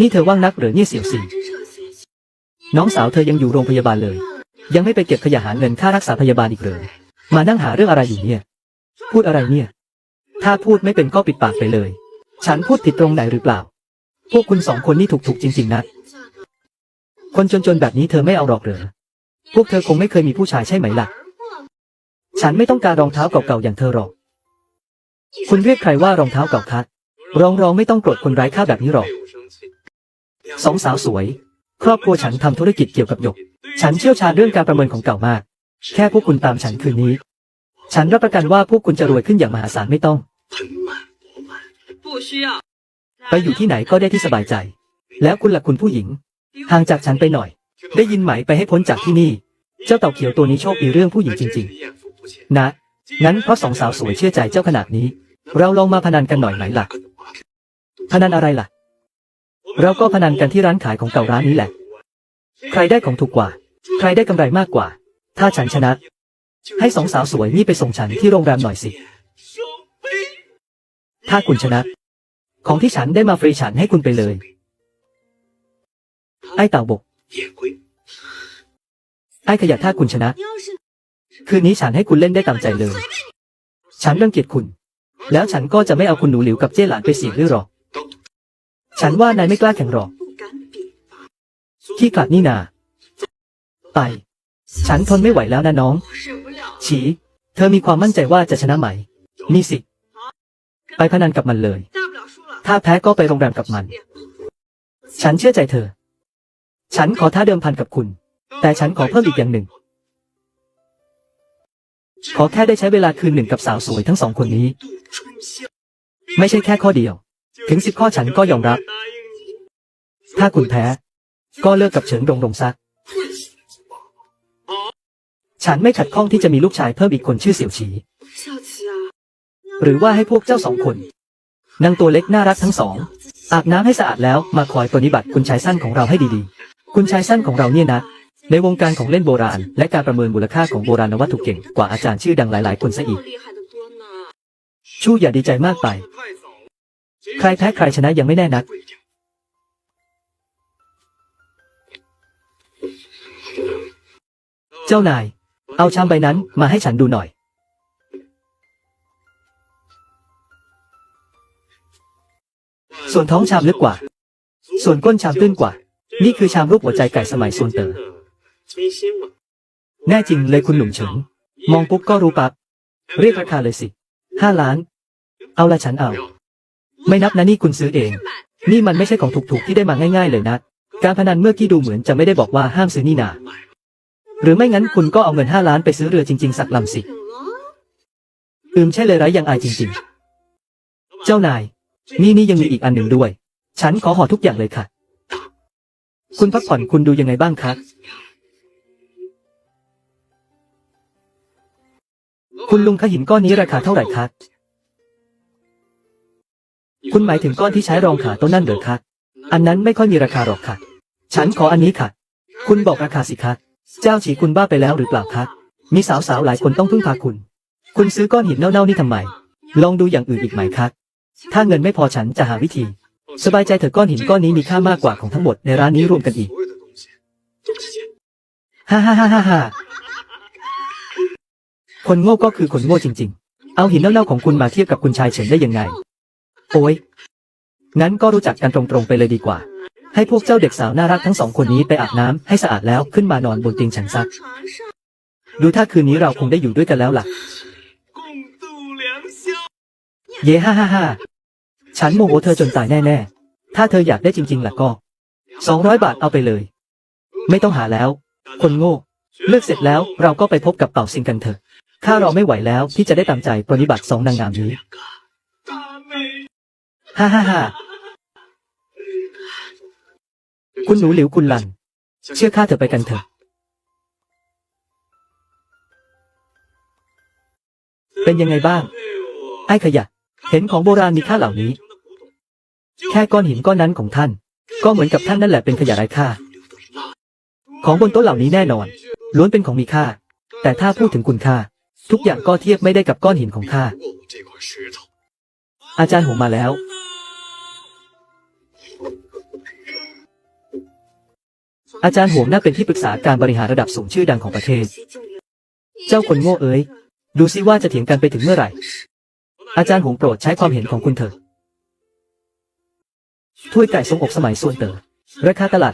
นี่เธอว่างนักหรือเนี่ยเสี่ยวสิงน้องสาวเธอยังอยู่โรงพยาบาลเลย ยังไม่ไปเก็บขยะหาเงินค่ารักษาพยาบาลอีกเลยมานั่งหาเรื่องอะไรอยู่เนี่ย พูดอะไรเนี่ย ถ้าพูดไม่เป็นก็ปิดปากไปเลย ฉันพูดผิดตรงไหนหรือเปล่า พวกคุณสองคนนี่ถูกๆจริง ๆนะ คนจนๆแบบนี้เธอไม่เอาหรอกเหรอ พวกเธอคงไม่เคยมีผู้ชายใช่ไหมล่ะ ฉันไม่ต้องการรองเท้าเก่าๆอย่างเธอหรอก คุณเรียกใครว่ารองเท้าเก่าคัด รองรองไม่ต้องโกรธคนไร้ค่าแบบนี้หรอก สองสาวสวย ครอบครัวฉันทำธุรกิจเกี่ยวกับหยก ฉันเชี่ยวชาญเรื่องการประเมินของเก่ามาก แค่พวกคุณตามฉันคืนนี้ ฉันรับประกันว่าพวกคุณจะรวยขึ้นอย่างมหาศาลไม่ต้อง ไปอยู่ที่ไหนก็ได้ที่สบายใจ แล้วคุณล่ะคุณผู้หญิง ห่างจากฉันไปหน่อย ได้ยินไหมไปให้พ้นจากที่นี่ เจ้าเต่าเขียวตัวนี้โชคดีเรื่องผู้หญิงจริง ๆ นะ งั้นเพราะสองสาวสวยเชื่อใจเจ้าขนาดนี้ เราลองมาพนันกันหน่อยไหมล่ะ พนันอะไรล่ะ เราก็พนันกันที่ร้านขายของเก่าร้านนี้แหละ ใครได้ของถูกกว่า ใครได้กำไรมากกว่า ถ้าฉันชนะ ให้สองสาวสวยนี่ไปส่งฉันที่โรงแรมหน่อยสิ ถ้าคุณชนะ ของที่ฉันได้มาฟรีฉันให้คุณไปเลย ไอ้เต่าบก ไอ้ขยะถ้าคุณชนะ คืนนี้ฉันให้คุณเล่นได้ตามใจเลย ฉันรังเกียจคุณ แล้วฉันก็จะไม่เอาคุณหนูหลิวกับเจ้หลานไปเสียด้วยหรอก ฉันว่านายไม่กล้าแข่งหรอกขี้กลัดนี่นาไป ฉันทนไม่ไหวแล้วนะน้อง ฉี เธอมีความมั่นใจว่าจะชนะไหม นี่สิ ไปพนันกับมันเลย ถ้าแพ้ก็ไปโรงแรมกับมัน ฉันเชื่อใจเธอ ฉันขอท้าเดิมพันกับคุณ แต่ฉันขอเพิ่มอีกอย่างหนึ่ง ขอแค่ได้ใช้เวลาคืนหนึ่งกับสาวสวยทั้งสองคนนี้ ไม่ใช่แค่ข้อเดียว ถึงสิบข้อฉันก็ยอมรับ ถ้าคุณแพ้ ก็เลิกกับเฉิงดงดงซัก ฉันไม่ขัดข้องที่จะมีลูกชายเพิ่มอีกคนชื่อเสี่ยวฉี หรือว่าให้พวกเจ้าสองคนนางตัวเล็กน่ารักทั้งสอง อาบน้ำให้สะอาดแล้วมาคอยปฏิบัติคุณชายสั้นของเราให้ดีๆ คุณชายสั้นของเราเนี่ยนะ ในวงการของเล่นโบราณ และการประเมินมูลค่าของโบราณวัตถุเก่งกว่าอาจารย์ชื่อดังหลายๆ คนซะอีก ชู้อย่าดีใจมากไป ใครแพ้ใครชนะยังไม่แน่นัก เจ้านาย เอาชามใบนั้นมาให้ฉันดูหน่อย ส่วนท้องชามลึกกว่า ส่วนก้นชามตื้นกว่า นี่คือชามรูปหัวใจไก่สมัยโวนเตอร์แน่จริงเลยคุณหนุ่มเฉิงมองปุ๊บก็รู้ปั๊บเรียกราคาเลยสิห้าล้าน เอาละฉันเอา ไม่นับนะนี่คุณซื้อเอง นี่มันไม่ใช่ของถูกๆที่ได้มาง่ายๆเลยนะ การพนันเมื่อกี้ดูเหมือนจะไม่ได้บอกว่าห้ามซื้อนี่นา หรือไม่งั้นคุณก็เอาเงินห้าล้านไปซื้อเรือจริงๆสักลำสิ？อืมใช่เลยไร้ยังอายจริงๆ เจ้านาย นี่นี่ยังมีอีกอันหนึ่งด้วย ฉันขอห่อทุกอย่างเลยค่ะ คุณพักผ่อนคุณดูยังไงบ้างคะ คุณลุงขหินก้อนนี้ราคาเท่าไหร่คะ คุณหมายถึงก้อนที่ใช้รองขาต๊ะนั่นหรือคะอันนั้นไม่ค่อยมีราคาหรอกค่ะ ฉันขออันนี้ค่ะ คุณบอกราคาสิคะ เจ้าฉีคุณบ้าไปแล้วหรือเปล่าคะ มีสาวๆหลายคนต้องพึ่งพาคุณ คุณซื้อก้อนหินเน่าๆนี่ทำไม ลองดูอย่างอื่นอีกไหมคะ ถ้าเงินไม่พอฉันจะหาวิธี สบายใจเถอะก้อนหินก้อนนี้มีค่ามากกว่าของทั้งหมดในร้านนี้รวมกันอีก ฮ่าฮ่าฮ่าฮ่าคนโง่ก็คือคนโง่จริง ๆ เอาหินเน่าๆของคุณมาเทียบกับคุณชายเฉินได้ยังไง โอ้ยงั้นก็รู้จักกันตรงๆไปเลยดีกว่า ให้พวกเจ้าเด็กสาวน่ารักทั้งสองคนนี้ไปอาบน้ำให้สะอาดแล้วขึ้นมานอนบนเตียงฉันซัก ดูถ้าคืนนี้เราคงได้อยู่ด้วยกันแล้วล่ะ เย่ฮ่าฮ่าฮ่าฉันโมโหเธอจนตายแน่ๆ ถ้าเธออยากได้จริงๆล่ะก็สองร้อยบาทเอาไปเลย ไม่ต้องหาแล้ว คนโง่ เลือกเสร็จแล้วเราก็ไปพบกับเป่าซิงกันเถอะ ถ้าเราไม่ไหวแล้วที่จะได้ตามใจปฏิบัติสองนางงามนี้ ฮ่าฮ่าฮ่าคุณหนูหลิวคุณหลัน เชื่อข้าเถอะไปกันเถอะ เป็นยังไงบ้าง ไอ้ขยะ เห็นของโบราณมีค่าเหล่านี้ แค่ก้อนหินก้อนนั้นของท่าน ก็เหมือนกับท่านนั่นแหละเป็นขยะไร้ค่า ของบนโต๊ะเหล่านี้แน่นอน ล้วนเป็นของมีค่า แต่ถ้าพูดถึงคุณค่า ทุกอย่างก็เทียบไม่ได้กับก้อนหินของข้าอาจารย์หงมาแล้ว อาจารย์ห่วงน่าเป็นที่ปรึกษาการบริหารระดับสูงชื่อดังของประเทศ เจ้าคนโง่เอ๋ย ดูซิว่าจะเถียงกันไปถึงเมื่อไหร่ อาจารย์หวงโปรดใช้ความเห็นของคุณเถอะ ถ้วยไก่ทรงอกสมัยส่วนเต๋อราคาตลาด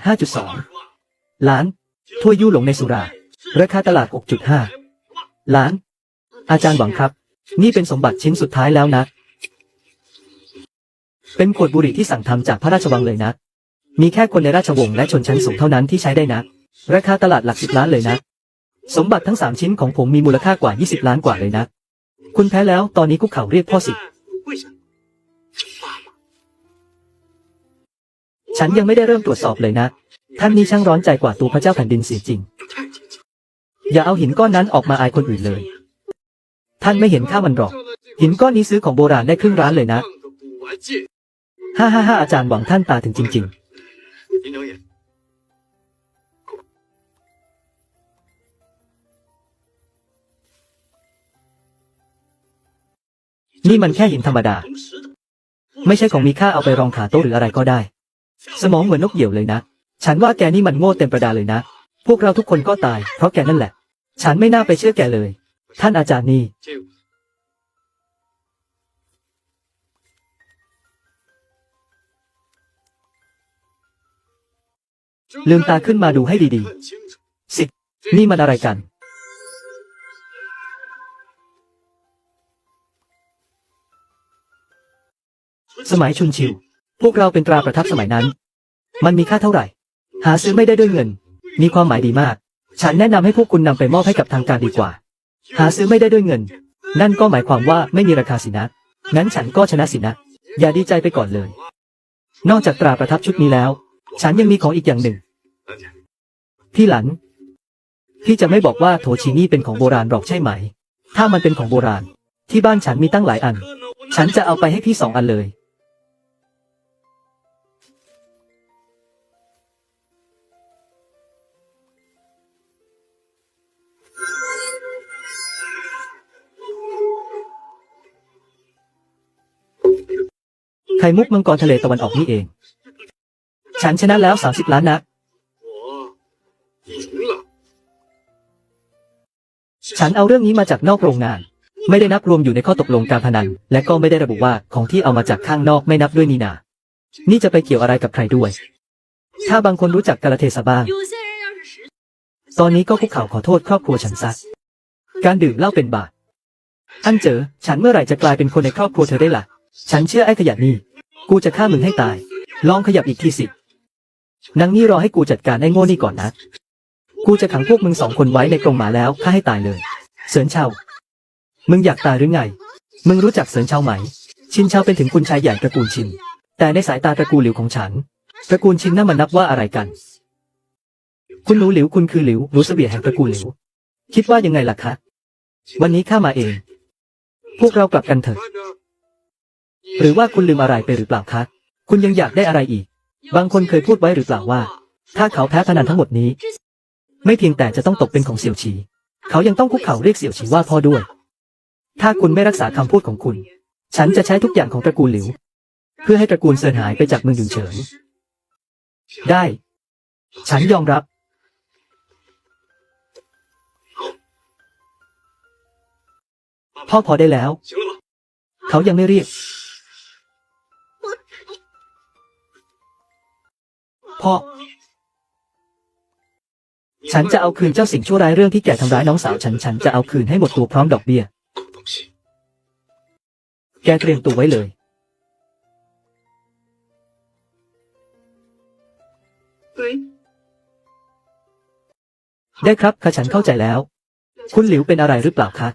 5.2 ล้าน ถ้วยยู่หลงในสุรา ราคาตลาด 6.5 ล้าน อาจารย์หวังครับ นี่เป็นสมบัติชิ้นสุดท้ายแล้วนะ เป็นขวดบุหรี่ที่สั่งทำจากพระราชวังเลยนะ มีแค่คนในราชวงศ์และชนชั้นสูงเท่านั้นที่ใช้ได้นะ ราคาตลาดหลักสิบล้านเลยนะ สมบัติทั้งสามชิ้นของผมมีมูลค่ากว่า 20 ล้านกว่าเลยนะ คุณแพ้แล้วตอนนี้คุกเข่าเรียกพ่อสิ ฉันยังไม่ได้เริ่มตรวจสอบเลยนะ ท่านนี้ช่างร้อนใจกว่าตัวพระเจ้าแผ่นดินเสียจริง อย่าเอาหินก้อนนั้นออกมาอายคนอื่นเลย ท่านไม่เห็นค่ามันหรอก หินก้อนนี้ซื้อของโบราณได้ครึ่งร้านเลยนะ ฮ่าฮ่าฮ่าอาจารย์หวังท่านตาถึงจริง ๆ นี่มันแค่หินธรรมดา ไม่ใช่ของมีค่าเอาไปรองขาโต๊ะหรืออะไรก็ได้ สมองเหมือนนกเหยี่ยวเลยนะ ฉันว่าแกนี่มันโง่เต็มประดาเลยนะ พวกเราทุกคนก็ตาย เพราะแกนั่นแหละ ฉันไม่น่าไปเชื่อแกเลย ท่านอาจารย์นี่ ลืมตาขึ้นมาดูให้ดีๆสิ นี่มันอะไรกัน สมัยชุนชิว พวกเราเป็นตราประทับสมัยนั้น มันมีค่าเท่าไหร่ หาซื้อไม่ได้ด้วยเงิน มีความหมายดีมาก ฉันแนะนำให้พวกคุณนำไปมอบให้กับทางการดีกว่า หาซื้อไม่ได้ด้วยเงิน นั่นก็หมายความว่าไม่มีราคาสินะ งั้นฉันก็ชนะสินะ อย่าดีใจไปก่อนเลย นอกจากตราประทับชุดนี้แล้ว ฉันยังมีของอีกอย่างหนึ่งที่หลัน พี่จะไม่บอกว่าโถชีนี่เป็นของโบราณหรอกใช่ไหม ถ้ามันเป็นของโบราณ ที่บ้านฉันมีตั้งหลายอัน ฉันจะเอาไปให้พี่สองอันเลย ไข่มุกมังกรทะเลตะวันออกนี่เอง ฉันชนะแล้วสามสิบล้านนะฉันเอาเรื่องนี้มาจากนอกโรงงาน ไม่ได้นับรวมอยู่ในข้อตกลงการพนัน และก็ไม่ได้ระบุว่าของที่เอามาจากข้างนอกไม่นับด้วยนีนา นี่จะไปเกี่ยวอะไรกับใครด้วย ถ้าบางคนรู้จักกาลเทศบ้าง ตอนนี้ก็คุกเข่าขอโทษครอบครัวฉันซะ การดื่มเหล้าเป็นบาปอันเจอ ฉันเมื่อไหร่จะกลายเป็นคนในครอบครัวเธอได้ละ่ะ ฉันเชื่อไอ้ขยะนี่ กูจะฆ่ามึงให้ตาย ลองขยับอีกทีสินางนี่รอให้กูจัดการไอ้โง่นี่ก่อนนะ กูจะขังพวกมึงสองคนไว้ในกรงหมาแล้วฆ่าให้ตายเลย เสินเชามึงอยากตายหรือไง มึงรู้จักเสินเชาไหม ชินเชาเป็นถึงคุณชายใหญ่ตระกูลชิน แต่ในสายตาตระกูลหลิวของฉัน ตระกูลชินน่ามันนับว่าอะไรกัน คุณหนูหลิวคุณคือหลิวรู้เสบียแห่งตระกูลหลิว คิดว่ายังไงล่ะคะ วันนี้ข้ามาเอง พวกเรากลับกันเถอะ หรือว่าคุณลืมอะไรไปหรือเปล่าคะ คุณยังอยากได้อะไรอีก บางคนเคยพูดไว้หรือเปล่าว่า ถ้าเขาแพ้พนันทั้งหมดนี้ ไม่เพียงแต่จะต้องตกเป็นของเสี่ยวฉี เขายังต้องคุกเข่าเรียกเสี่ยวฉีว่าพ่อด้วย ถ้าคุณไม่รักษาคำพูดของคุณ ฉันจะใช้ทุกอย่างของตระกูลหลิว เพื่อให้ตระกูลเซินหายไปจากเมืองยุนเฉินได้ ฉันยอมรับพ่อพอได้แล้ว เขายังไม่เรียก พ่อ ฉันจะเอาคืนเจ้าสิ่งชั่วร้ายเรื่องที่แกทำร้ายน้องสาวฉัน ฉันจะเอาคืนให้หมดตัวพร้อมดอกเบี้ย แกเตรียมตัวไว้เลย ได้ครับข้าฉันเข้าใจแล้ว คุณหลิวเป็นอะไรหรือเปล่าคะ